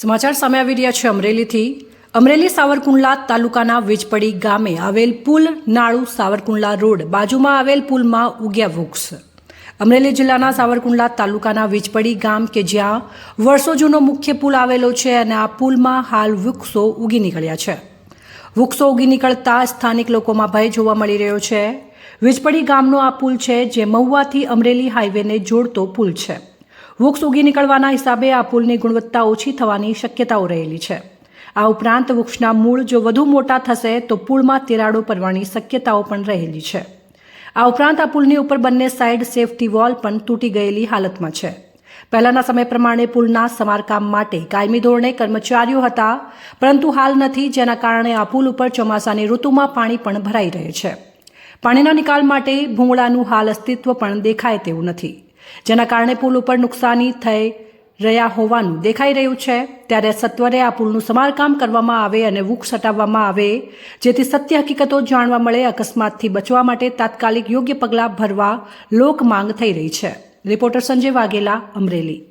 સમાચાર સામે આવી રહ્યા છે અમરેલીથી. અમરેલી સાવરકુંડલા તાલુકાના વીજપડી ગામે આવેલ પુલ નાળુ સાવરકુંડલા રોડ બાજુમાં આવેલ પુલમાં ઉગ્યા વૃક્ષ. અમરેલી જિલ્લાના સાવરકુંડલા તાલુકાના વીજપડી ગામ કે જ્યાં વર્ષો જૂનો મુખ્ય પુલ આવેલો છે અને આ પુલમાં હાલ વૃક્ષો ઉગી નીકળ્યા છે. વૃક્ષો ઉગી નીકળતા સ્થાનિક લોકોમાં ભય જોવા મળી રહ્યો છે. વીજપડી ગામનો આ પુલ છે જે મહુવાથી અમરેલી હાઈવેને જોડતો પુલ છે. વૃક્ષ ઉગી નીકળવાના હિસાબે આ પુલની ગુણવત્તા ઓછી થવાની શક્યતાઓ રહેલી છે. આ ઉપરાંત વૃક્ષના મૂળ જો વધુ મોટા થશે, તો પુલમાં તિરાડો પડવાની શક્યતાઓ પણ રહેલી છે. આ ઉપરાંત આ પુલની ઉપર બંને સાઇડ સેફટી વોલ પણ તૂટી ગયેલી હાલતમાં છે. પહેલાના સમય પ્રમાણે પુલના સમારકામ માટે કાયમી ધોરણે કર્મચારીઓ હતા, પરંતુ હાલ નથી, જેના કારણે આ પુલ ઉપર ચોમાસાની ઋતુમાં પાણી પણ ભરાઈ રહે છે. પાણીના નિકાલ માટે ભૂંગળાનું હાલ અસ્તિત્વ પણ દેખાય તેવું નથી. જેના કારણે પુલ ઉપર નુકસાની થઈ રહ્યા હોવાનું દેખાઈ રહ્યું છે. ત્યારે સત્વરે આ પુલનું સમારકામ કરવામાં આવે અને વૃક્ષ હટાવવામાં આવે, જેથી સત્ય હકીકતો જાણવા મળે, અકસ્માતથી બચવા માટે તાત્કાલિક યોગ્ય પગલાં ભરવા લોક માંગ થઈ રહી છે. રિપોર્ટર સંજય વાઘેલા, અમરેલી.